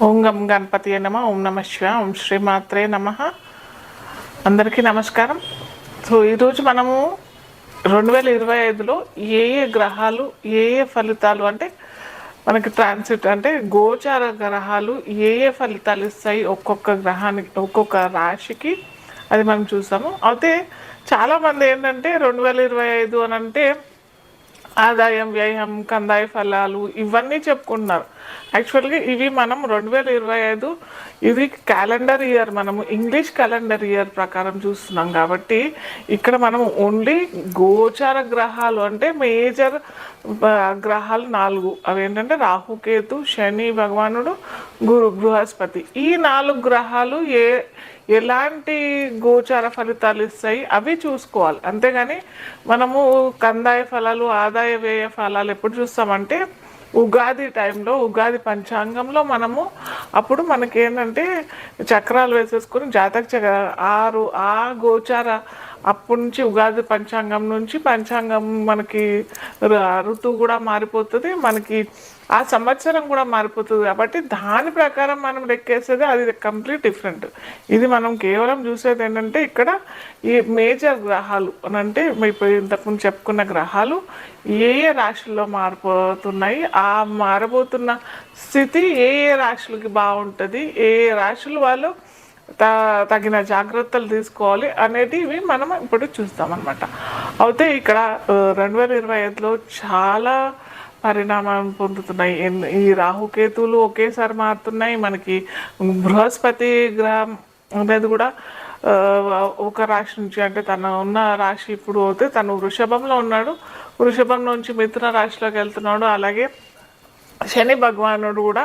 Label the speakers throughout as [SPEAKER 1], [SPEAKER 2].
[SPEAKER 1] ఓం గం గణపతి నమ ఓం నమ శివ ఓం శ్రీమాత్రే నమ. అందరికీ నమస్కారం. సో ఈరోజు మనము రెండు వేల ఇరవై ఐదులో ఏ ఏ గ్రహాలు ఏ ఏ ఫలితాలు అంటే మనకి ట్రాన్సిట్ అంటే గోచార గ్రహాలు ఏ ఏ ఫలితాలు ఇస్తాయి ఒక్కొక్క గ్రహానికి ఒక్కొక్క రాశికి అది మనం చూసాము అయితే చాలామంది ఏంటంటే రెండు వేల ఇరవై ఐదు అని అంటే ఆదాయం వ్యయం కందాయ ఫలాలు ఇవన్నీ చెప్పుకుంటున్నారు. యాక్చువల్గా ఇవి మనం రెండు వేల ఇరవై ఐదు ఇది క్యాలెండర్ ఇయర్ మనము ఇంగ్లీష్ క్యాలెండర్ ఇయర్ ప్రకారం చూస్తున్నాం కాబట్టి ఇక్కడ మనం ఓన్లీ గోచార గ్రహాలు అంటే మేజర్ గ్రహాలు నాలుగు. అవి ఏంటంటే రాహుకేతు శని భగవానుడు గురు బృహస్పతి. ఈ నాలుగు గ్రహాలు ఏ ఎలాంటి గోచార ఫలితాలు ఇస్తాయి అవి చూసుకోవాలి. అంతేగాని మనము కందాయ ఫలాలు ఆదాయ వ్యయ ఫలాలు ఎప్పుడు చూస్తామంటే ఉగాది టైంలో ఉగాది పంచాంగంలో మనము అప్పుడు మనకి ఏంటంటే చక్రాలు వేసేసుకొని జాతక చక్ర ఆరు ఆ గోచార అప్పటి నుంచి ఉగాది పంచాంగం నుంచి పంచాంగం మనకి ఋతువు కూడా మారిపోతుంది మనకి ఆ సంవత్సరం కూడా మారిపోతుంది. కాబట్టి దాని ప్రకారం మనం లెక్కేసేది అది కంప్లీట్ డిఫరెంట్. ఇది మనం కేవలం చూసేది ఏంటంటే ఇక్కడ ఈ మేజర్ గ్రహాలు అని అంటే ఇప్పుడు ఇంతకుముందు చెప్పుకున్న గ్రహాలు ఏ ఏ రాశుల్లో మారిపోతున్నాయి ఆ మారబోతున్న స్థితి ఏ ఏ రాశులకి బాగుంటుంది ఏ ఏ రాశులు వాళ్ళు తగిన జాగ్రత్తలు తీసుకోవాలి అనేటివి మనం ఇప్పుడు చూస్తాం అనమాట అయితే ఇక్కడ రెండు వేల ఇరవై ఐదులో చాలా పరిణామం పొందుతున్నాయి. ఈ రాహుకేతువులు ఒకేసారి మారుతున్నాయి. మనకి బృహస్పతి గ్రహం అనేది కూడా ఒక రాశి నుంచి అంటే తన ఉన్న రాశి ఇప్పుడు అయితే తను వృషభంలో ఉన్నాడు. వృషభం నుంచి మిథున రాశిలోకి వెళ్తున్నాడు. అలాగే శని భగవానుడు కూడా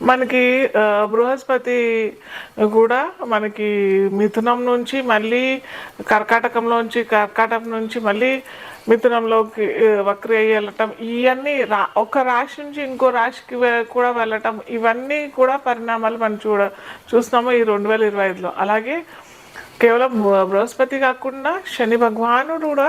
[SPEAKER 1] మనకి బృహస్పతి కూడా మనకి మిథునం నుంచి మళ్ళీ కర్కాటకంలోంచి కర్కాటకం నుంచి మళ్ళీ మిథునంలోకి వక్రి వెళ్ళటం ఇవన్నీ రా ఒక రాశి నుంచి ఇంకో రాశికి కూడా వెళ్ళటం ఇవన్నీ కూడా పరిణామాలు మనం చూడ చూస్తున్నాము ఈ రెండు వేల ఇరవై ఐదులో. అలాగే కేవలం బృహస్పతి కాకుండా శని భగవానుడు కూడా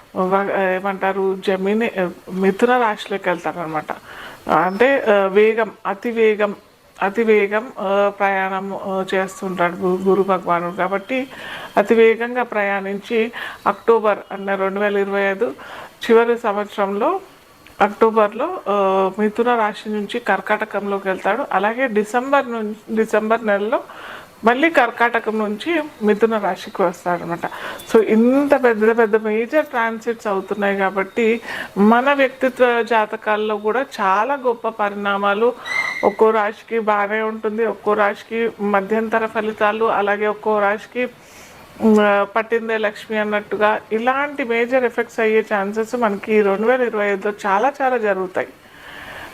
[SPEAKER 1] ఏమంటారు జమిని మిథున రాశిలోకి వెళ్తారు అనమాట అంటే వేగం అతి వేగం అతి వేగం ప్రయాణం చేస్తుంటాడు గు- గురు భగవానుడు. కాబట్టి అతి వేగంగా ప్రయాణించి అక్టోబర్ అన్న రెండు వేల ఇరవై ఐదు చివరి సంవత్సరంలో అక్టోబర్లో మిథున రాశి నుంచి కర్కాటకంలోకి వెళ్తాడు. అలాగే డిసెంబర్ నుంచి డిసెంబర్ నెలలో మళ్ళీ కర్కాటకం నుంచి మిథున రాశికి వస్తాడనమాట సో ఇంత పెద్ద పెద్ద మేజర్ ట్రాన్సిట్స్ అవుతున్నాయి కాబట్టి మన వ్యక్తిత్వ జాతకాల్లో కూడా చాలా గొప్ప పరిణామాలు ఒక్కో రాశికి బాగానే ఉంటుంది ఒక్కో రాశికి మధ్యంతర ఫలితాలు అలాగే ఒక్కో రాశికి పట్టిందే లక్ష్మి అన్నట్టుగా ఇలాంటి మేజర్ ఎఫెక్ట్స్ అయ్యే ఛాన్సెస్ మనకి రెండు వేల ఇరవై ఐదులో చాలా చాలా జరుగుతాయి.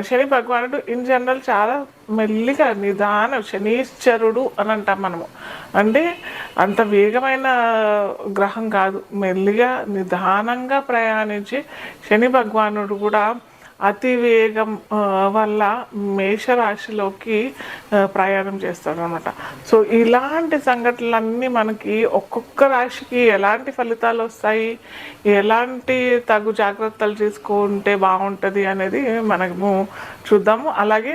[SPEAKER 1] శని భగవానుడు ఇన్ జనరల్ చాలా మెల్లిగా నిదానం శనీశ్వరుడు అని అంటాం మనము. అంటే అంత వేగమైన గ్రహం కాదు. మెల్లిగా నిదానంగా ప్రయాణించి శని భగవానుడు కూడా అతి వేగం వల్ల మేషరాశిలోకి ప్రయాణం చేస్తాడు అనమాట సో ఇలాంటి సంఘటనలన్నీ మనకి ఒక్కొక్క రాశికి ఎలాంటి ఫలితాలు వస్తాయి? ఎలాంటి తగు జాగ్రత్తలు తీసుకుంటే బాగుంటుంది అనేది మనము చూద్దాము. అలాగే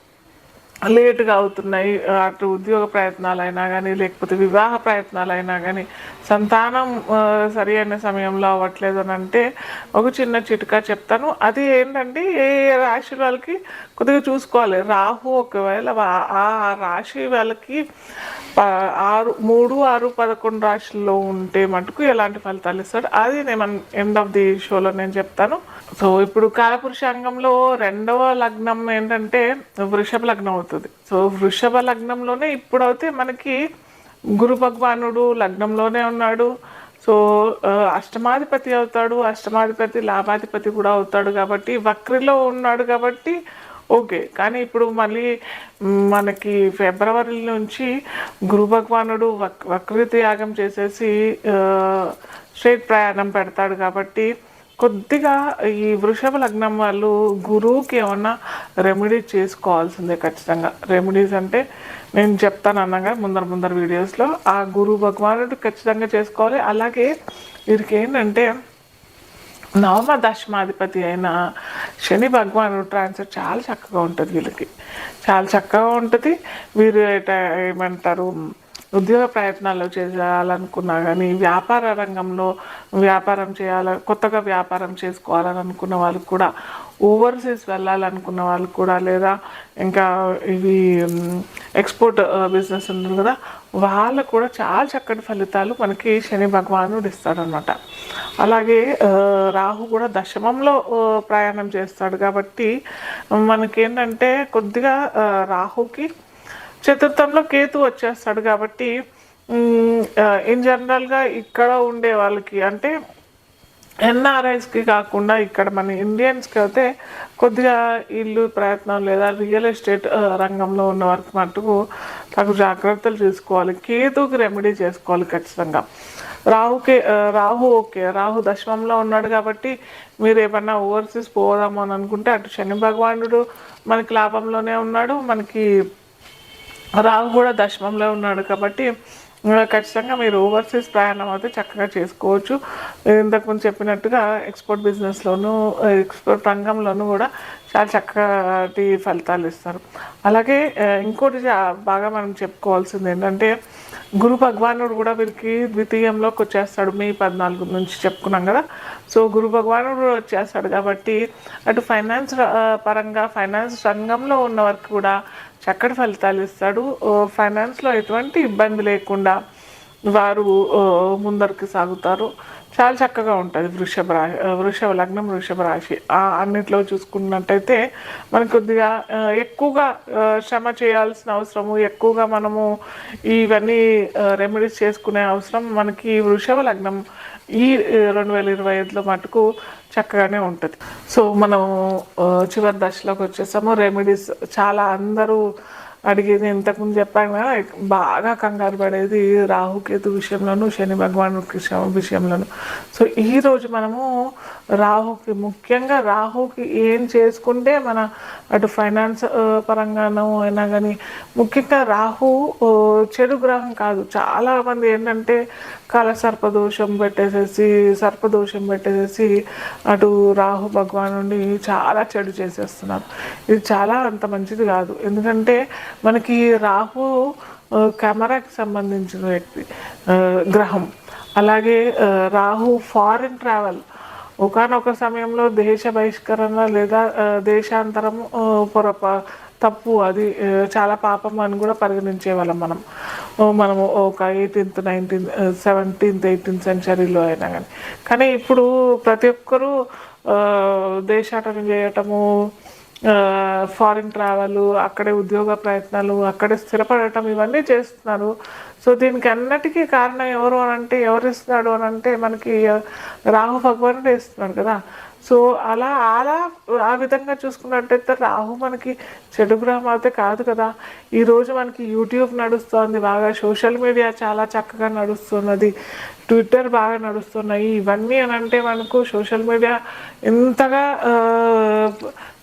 [SPEAKER 1] లేటుగా అవుతున్నాయి అటు ఉద్యోగ ప్రయత్నాలైనా కానీ లేకపోతే వివాహ ప్రయత్నాలైనా కానీ సంతానం సరి అయిన సమయంలో అవ్వట్లేదు అని అంటే ఒక చిన్న చిట్కా చెప్తాను. అది ఏంటంటే ఏ రాశి వాళ్ళకి కొద్దిగా చూసుకోవాలి. రాహు ఒకవేళ ఆ రాశి వాళ్ళకి ఆరు మూడు ఆరు పదకొండు రాశుల్లో ఉంటే మటుకు ఎలాంటి ఫలితాలు ఇస్తాడు? అది నేను ఎండ్ ఆఫ్ ది షోలో నేను చెప్తాను. సో ఇప్పుడు కాలపురుషాంగంలో రెండవ లగ్నం ఏంటంటే వృషభ లగ్నం అవుతుంది. సో వృషభ లగ్నంలోనే ఇప్పుడు అయితే మనకి గురు భగవానుడు లగ్నంలోనే ఉన్నాడు. సో అష్టమాధిపతి అవుతాడు. అష్టమాధిపతి లాభాధిపతి కూడా అవుతాడు కాబట్టి వక్రిలో ఉన్నాడు కాబట్టి ఓకే. కానీ ఇప్పుడు మళ్ళీ మనకి ఫిబ్రవరి నుంచి గురు భగవానుడు వక్ వక్రత యాగం చేసేసి స్ట్రేట్ ప్రయాణం పెడతాడు కాబట్టి కొద్దిగా ఈ వృషభ లగ్నం వాళ్ళు గురువుకి ఏమన్నా రెమెడీ చేసుకోవాల్సిందే ఖచ్చితంగా. రెమెడీస్ అంటే నేను చెప్తాను అన్నగా ముందర ముందర వీడియోస్లో ఆ గురు భగవానుడు ఖచ్చితంగా చేసుకోవాలి. అలాగే వీరికి ఏంటంటే నవమ దశమాధిపతి అయిన శని భగవానుడు ట్రాన్స్ఫర్ చాలా చక్కగా ఉంటుంది వీళ్ళకి. చాలా చక్కగా ఉంటుంది. వీరు ఏట- ఏమంటారు ఉద్యోగ ప్రయత్నాలు చేయాలనుకున్నా కానీ వ్యాపార రంగంలో వ్యాపారం చేయాల కొత్తగా వ్యాపారం చేసుకోవాలని అనుకున్న వాళ్ళకి కూడా ఓవర్సీస్ వెళ్ళాలనుకున్న వాళ్ళు కూడా లేదా ఇంకా ఇవి ఎక్స్పోర్ట్ బిజినెస్ ఉంటుంది కదా వాళ్ళకు కూడా చాలా చక్కటి ఫలితాలు మనకి శని భగవానుడు ఇస్తాడనమాట అలాగే రాహు కూడా దశమంలో ప్రయాణం చేస్తాడు కాబట్టి మనకేంటంటే కొద్దిగా రాహుకి చతుర్థంలో కేతు వచ్చేస్తాడు కాబట్టి ఇన్ జనరల్గా ఇక్కడ ఉండే వాళ్ళకి అంటే ఎన్ఆర్ఐస్కి కాకుండా ఇక్కడ మన ఇండియన్స్కి అయితే కొద్దిగా ఇల్లు ప్రయత్నం లేదా రియల్ ఎస్టేట్ రంగంలో ఉన్న వారికి మటుకు తగు జాగ్రత్తలు తీసుకోవాలి. కేతుకి రెమెడీ చేసుకోవాలి ఖచ్చితంగా. రాహుకి రాహు ఓకే. రాహు దశమంలో ఉన్నాడు కాబట్టి మీరు ఏమన్నా ఓవర్సీస్ పోదాము అని అనుకుంటే అటు శని భగవానుడు మనకి లాభంలోనే ఉన్నాడు. మనకి రాహు కూడా దశమంలో ఉన్నాడు కాబట్టి ఖచ్చితంగా మీరు ఓవర్సీస్ ప్రయాణం అయితే చక్కగా చేసుకోవచ్చు. ఇంతకుముందు చెప్పినట్టుగా ఎక్స్పోర్ట్ బిజినెస్లోను ఎక్స్పోర్ట్ రంగంలోనూ కూడా చాలా చక్కటి ఫలితాలు ఇస్తారు. అలాగే ఇంకోటి బాగా మనం చెప్పుకోవాల్సింది ఏంటంటే గురు భగవానుడు కూడా వీరికి ద్వితీయంలోకి వచ్చేస్తాడు మే పద్నాలుగు నుంచి చెప్పుకున్నాం కదా. సో గురు భగవానుడు వచ్చేస్తాడు కాబట్టి అటు ఫైనాన్స్ పరంగా ఫైనాన్స్ రంగంలో ఉన్న వారికి కూడా చక్కటి ఫలితాలు ఇస్తాడు. ఫైనాన్స్లో ఎటువంటి ఇబ్బంది లేకుండా వారు ముందరికి సాగుతారు. చాలా చక్కగా ఉంటుంది వృషభ రాశి వృషభ లగ్నం వృషభ రాశి. అన్నింటిలో అన్నిట్లో చూసుకున్నట్టయితే మనకు కొద్దిగా ఎక్కువగా శ్రమ చేయాల్సిన అవసరము ఎక్కువగా మనము ఇవన్నీ రెమెడీస్ చేసుకునే అవసరం మనకి వృషభ లగ్నం ఈ రెండు వేల ఇరవై ఐదులో మటుకు చక్కగానే ఉంటుంది. సో మనము చివరి దశలోకి వచ్చేసాము. రెమెడీస్ చాలా అందరూ అడిగేది ఇంతకుముందు చెప్పాను కదా బాగా కంగారు పడేది రాహుకేతు విషయంలోను శని భగవాను కృష్ణ విషయంలోను. సో ఈరోజు మనము రాహుకి ముఖ్యంగా రాహుకి ఏం చేసుకుంటే మన అటు ఫైనాన్స్ పరంగానో అయినా కానీ ముఖ్యంగా రాహు చెడు గ్రహం కాదు. చాలామంది ఏంటంటే కళ సర్పదోషం పెట్టేసేసి సర్పదోషం పెట్టేసేసి అటు రాహు భగవాన్ నుండి చాలా చెడు చేసేస్తున్నారు. ఇది చాలా అంత మంచిది కాదు. ఎందుకంటే మనకి రాహు కెమెరాకి సంబంధించిన వ్యక్తి గ్రహం. అలాగే రాహు ఫారిన్ ట్రావెల్. ఒకనొక సమయంలో దేశ బహిష్కరణ లేదా దేశాంతరం పొరప తప్పు అది చాలా పాపం అని కూడా పరిగణించే వాళ్ళం మనం మనము ఒక ఎయిటీన్త్ నైన్టీన్త్ సెవెంటీన్త్ ఎయిటీన్త్ సెంచరీలో అయినా కానీ కానీ ఇప్పుడు ప్రతి ఒక్కరూ దేశాటన చేయటము ఫారిన్ ట్రావెల్ అక్కడే ఉద్యోగ ప్రయత్నాలు అక్కడే స్థిరపడటం ఇవన్నీ చేస్తున్నారు. సో దీనికి అన్నిటికీ కారణం ఎవరు అని అంటే ఎవరు ఇస్తున్నాడు అని అంటే మనకి రాహు భగవానుడు ఇస్తున్నాడు కదా. సో అలా అలా ఆ విధంగా చూసుకున్నట్టయితే రాహు మనకి చెడు గ్రహం అయితే కాదు కదా. ఈరోజు మనకి యూట్యూబ్ నడుస్తోంది బాగా సోషల్ మీడియా చాలా చక్కగా నడుస్తున్నది ట్విట్టర్ బాగా నడుస్తున్నాయి. ఇవన్నీ అని అంటే మనకు సోషల్ మీడియా ఎంతగా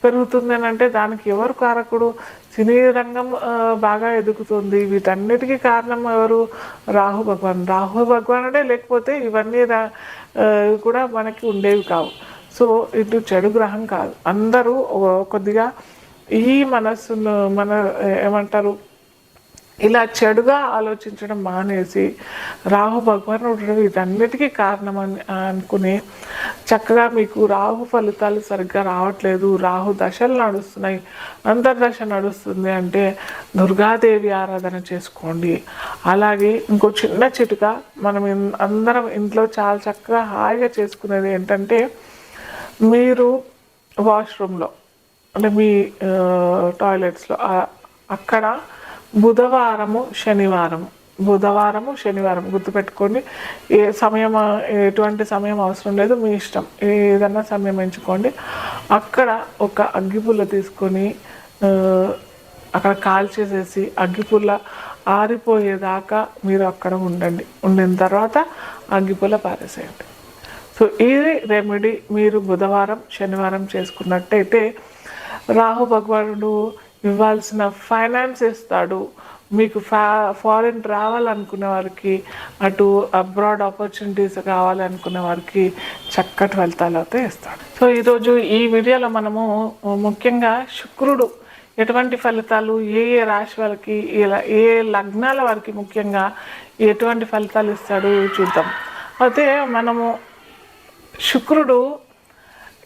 [SPEAKER 1] పెరుగుతుంది అని అంటే దానికి ఎవరు కారకుడు? సినీ రంగం బాగా ఎదుగుతుంది. వీటన్నిటికీ కారణం ఎవరు? రాహు భగవాన్. రాహు భగవానుడే లేకపోతే ఇవన్నీ రా- కూడా మనకి ఉండేవి కావు. సో ఇటు చెడు గ్రహం కాదు. అందరూ కొద్దిగా ఈ మనస్సును మన ఏమంటారు ఇలా చెడుగా ఆలోచించడం మానేసి రాహు భగవానుడు ఇదన్నిటికీ కారణం అని అనుకుని చక్కగా మీకు రాహు ఫలితాలు సరిగ్గా రావట్లేదు. రాహు దశలు నడుస్తున్నాయి. అంతర్దశ నడుస్తుంది అంటే దుర్గాదేవి ఆరాధన చేసుకోండి. అలాగే ఇంకో చిన్న చిటుక మనం అందరం ఇంట్లో చాలా చక్కగా హాయిగా చేసుకునేది ఏంటంటే మీరు వాష్రూమ్లో అంటే మీ టాయిలెట్స్లో అక్కడ బుధవారము శనివారము బుధవారము శనివారం గుర్తుపెట్టుకోండి. ఏ సమయం ఎటువంటి సమయం అవసరం లేదు మీ ఇష్టం. ఏదన్నా సమయం ఎంచుకోండి. అక్కడ ఒక అగ్గిపుల్ల తీసుకొని అక్కడ కాల్చేసేసి అగ్గిపుల్ల ఆరిపోయేదాకా మీరు అక్కడ ఉండండి. ఉండిన తర్వాత అగ్గిపుల్ల పారేసేయండి. సో ఇది రెమెడీ మీరు బుధవారం శనివారం చేసుకున్నట్టయితే రాహు భగవానుడు ఇవ్వాల్సిన ఫైనాన్స్ ఇస్తాడు. మీకు ఫా ఫారిన్ రావాలనుకునే వారికి అటు అబ్రాడ్ ఆపర్చునిటీస్ కావాలనుకునే వారికి చక్కటి ఫలితాలు అయితే ఇస్తాడు. సో ఈరోజు ఈ వీడియోలో మనము ముఖ్యంగా శుక్రుడు ఎటువంటి ఫలితాలు ఏ ఏ రాశి వారికి ఏ లగ్నాల వారికి ముఖ్యంగా ఎటువంటి ఫలితాలు ఇస్తాడు చూద్దాం. అయితే మనము శుక్రుడు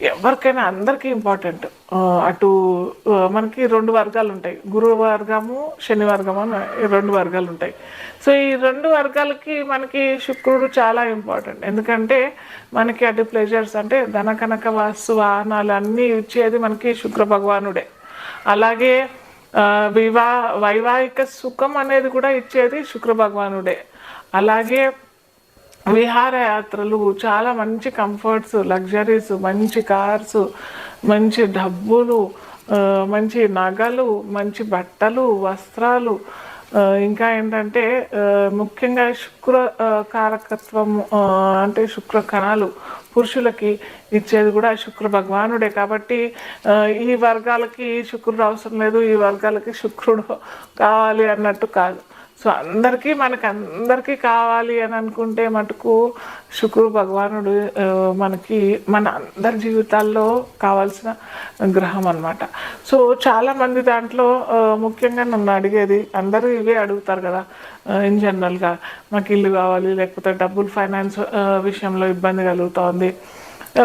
[SPEAKER 1] ఎవరికైనా అందరికీ ఇంపార్టెంట్ అటు మనకి రెండు వర్గాలు ఉంటాయి. గురు వర్గము శని వర్గము అని రెండు వర్గాలు ఉంటాయి. సో ఈ రెండు వర్గాలకి మనకి శుక్రుడు చాలా ఇంపార్టెంట్ ఎందుకంటే మనకి అటు ప్లెజర్స్ అంటే ధన కనక వాస్తు వాహనాలు అన్నీ ఇచ్చేది మనకి శుక్ర భగవానుడే. అలాగే వివా వైవాహిక సుఖం అనేది కూడా ఇచ్చేది శుక్ర భగవానుడే. అలాగే విహారయాత్రలు చాలా మంచి కంఫర్ట్స్ లగ్జరీస్ మంచి కార్స్ మంచి డబ్బులు మంచి నగలు మంచి బట్టలు వస్త్రాలు. ఇంకా ఏంటంటే ముఖ్యంగా శుక్ర కారకత్వం అంటే శుక్ర కణాలు పురుషులకి ఇచ్చేది కూడా శుక్ర భగవానుడే కాబట్టి ఈ వర్గాలకి శుక్రుడు అవసరం లేదు ఈ వర్గాలకి శుక్రుడు కావాలి అన్నట్టు కాదు. సో అందరికీ మనకు అందరికీ కావాలి అని అనుకుంటే మటుకు శుక్రుడు భగవానుడు మనకి మన అందరి జీవితాల్లో కావాల్సిన గ్రహం అన్నమాట. సో చాలామంది దాంట్లో ముఖ్యంగా నన్ను అడిగేది అందరూ ఇవే అడుగుతారు కదా ఇన్ జనరల్గా మాకు ఇల్లు కావాలి లేకపోతే డబ్బులు ఫైనాన్స్ విషయంలో ఇబ్బంది కలుగుతోంది.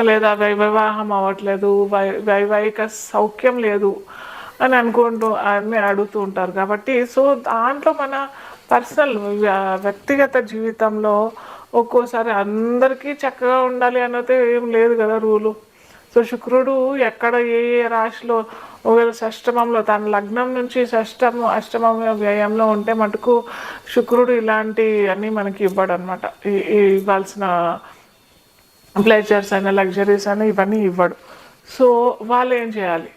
[SPEAKER 1] లేదా వై- వివాహం అవ్వట్లేదు వై వైవాహిక సౌఖ్యం లేదు. అని అనుకుంటూ అన్నీ అడుగుతూ ఉంటారు. కాబట్టి సో దాంట్లో మన పర్సనల్ వ్యక్తిగత జీవితంలో ఒక్కోసారి అందరికీ చక్కగా ఉండాలి అన్నది ఏం లేదు కదా రూలు. సో శుక్రుడు ఎక్కడ ఏ ఏ రాశిలో ఒకవేళ షష్టమంలో తన లగ్నం నుంచి షష్టము అష్టమం వ్యయంలో ఉంటే మటుకు శుక్రుడు ఇలాంటి అన్నీ మనకి ఇవ్వడు అనమాట ఇవ్వాల్సిన ప్లేజర్స్ అయినా లగ్జరీస్ అయినా ఇవన్నీ ఇవ్వడు. సో వాళ్ళు ఏం చేయాలి?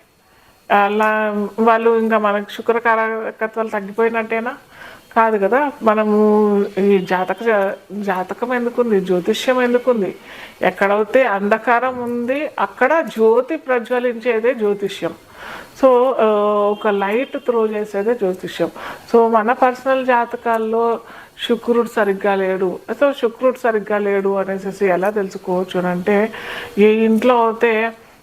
[SPEAKER 1] అలా వాళ్ళు ఇంకా మనకు శుక్రకారకత్వాలు తగ్గిపోయినట్టేనా? కాదు కదా మనము ఈ జాతక జాతకం ఎందుకుంది జ్యోతిష్యం ఎందుకుంది? ఎక్కడైతే అంధకారం ఉంది అక్కడ జ్యోతి ప్రజ్వలించేదే జ్యోతిష్యం. సో ఒక లైట్ త్రో చేసేదే జ్యోతిష్యం. సో మన పర్సనల్ జాతకాల్లో శుక్రుడు సరిగ్గా లేడు. సో శుక్రుడు సరిగ్గా లేడు అనేసి ఎలా తెలుసుకోవచ్చు అని అంటే ఏ ఇంట్లో అయితే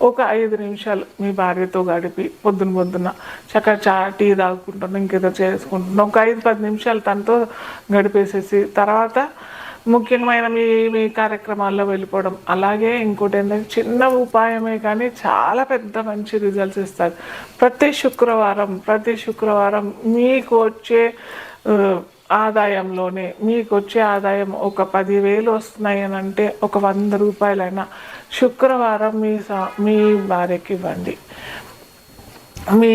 [SPEAKER 1] ఒక ఐదు నిమిషాలు మీ భార్యతో గడిపి పొద్దున పొద్దున చక్కగా చా టీ తాగుకుంటున్నాం ఇంకేదో చేసుకుంటున్నాం. ఒక ఐదు పది నిమిషాలు తనతో గడిపేసేసి తర్వాత ముఖ్యమైన మీ మీ కార్యక్రమాల్లో వెళ్ళిపోవడం. అలాగే ఇంకోటి ఏంటంటే చిన్న ఉపాయమే కానీ చాలా పెద్ద మంచి రిజల్ట్స్ ఇస్తారు. ప్రతి శుక్రవారం ప్రతి శుక్రవారం మీకు వచ్చే ఆదాయంలోనే మీకు వచ్చే ఆదాయం ఒక పదివేలు వస్తున్నాయి అని అంటే ఒక వంద రూపాయలైనా శుక్రవారం మీ సా మీ భార్యకి ఇవ్వండి. మీ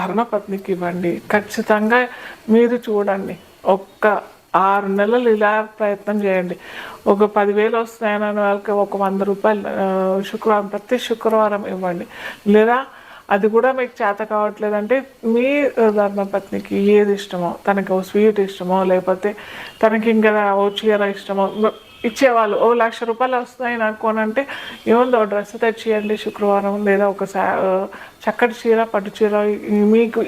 [SPEAKER 1] ధర్మపత్నికి ఇవ్వండి. ఖచ్చితంగా మీరు చూడండి. ఒక్క ఆరు నెలలు ఇలా ప్రయత్నం చేయండి. ఒక పదివేలు వస్తున్నాయని వాళ్ళకి ఒక వంద రూపాయలు శుక్రవారం ప్రతి శుక్రవారం ఇవ్వండి. లేదా అది కూడా మీకు చేత కావట్లేదంటే మీ ధర్మపత్నికి ఏది ఇష్టమో తనకి ఓ స్వీట్ ఇష్టమో లేకపోతే తనకి ఇంకా ఓ చీర ఇష్టమో ఇచ్చేవాళ్ళు. ఓ లక్ష రూపాయలు వస్తున్నాయి నాకు అని అంటే ఏముందో డ్రెస్ తెచ్చియండి శుక్రవారం లేదా ఒక సా- చక్కటి చీర పట్టు చీర మీకు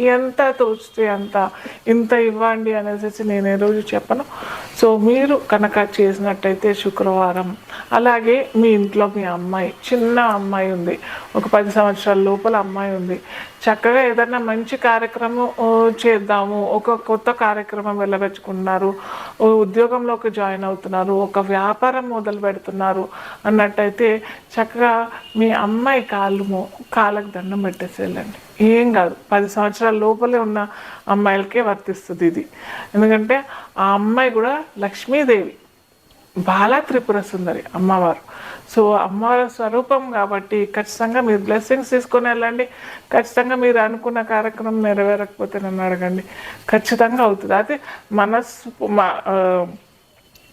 [SPEAKER 1] ఎంత తోచితే అంత ఇంత ఇవ్వండి అనేసి నేను ఏ రోజు చెప్పను. సో మీరు కనుక చేసినట్టయితే శుక్రవారం. అలాగే మీ ఇంట్లో మీ అమ్మాయి చిన్న అమ్మాయి ఉంది. ఒక పది సంవత్సరాల లోపల అమ్మాయి ఉంది. చక్కగా ఏదైనా మంచి కార్యక్రమం చేద్దాము. ఒక కొత్త కార్యక్రమం వెళ్ళబెచ్చుకున్నారు ఉద్యోగంలోకి జాయిన్ అవుతున్నారు. ఒక వ్యాపారం మొదలు పెడుతున్నారు. అన్నట్టయితే చక్కగా మీ అమ్మాయి కాళ్ళు కాళ్ళకు దండం పెట్టేసి వెళ్ళండి ఏం కాదు. పది సంవత్సరాల లోపలే ఉన్న అమ్మాయిలకే వర్తిస్తుంది ఇది. ఎందుకంటే ఆ అమ్మాయి కూడా లక్ష్మీదేవి బాలా త్రిపుర సుందరి అమ్మవారు. సో అమ్మవారి స్వరూపం కాబట్టి ఖచ్చితంగా మీరు బ్లెస్సింగ్స్ తీసుకొని వెళ్ళండి. ఖచ్చితంగా మీరు అనుకున్న కార్యక్రమం నెరవేరకపోతే నన్ను అడగండి. ఖచ్చితంగా అవుతుంది. అది మనస్సు మా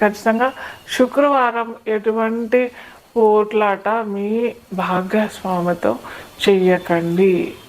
[SPEAKER 1] ఖచ్చితంగా శుక్రవారం ఎటువంటి పోట్లాట మీ భాగస్వామితో చెయ్యకండి.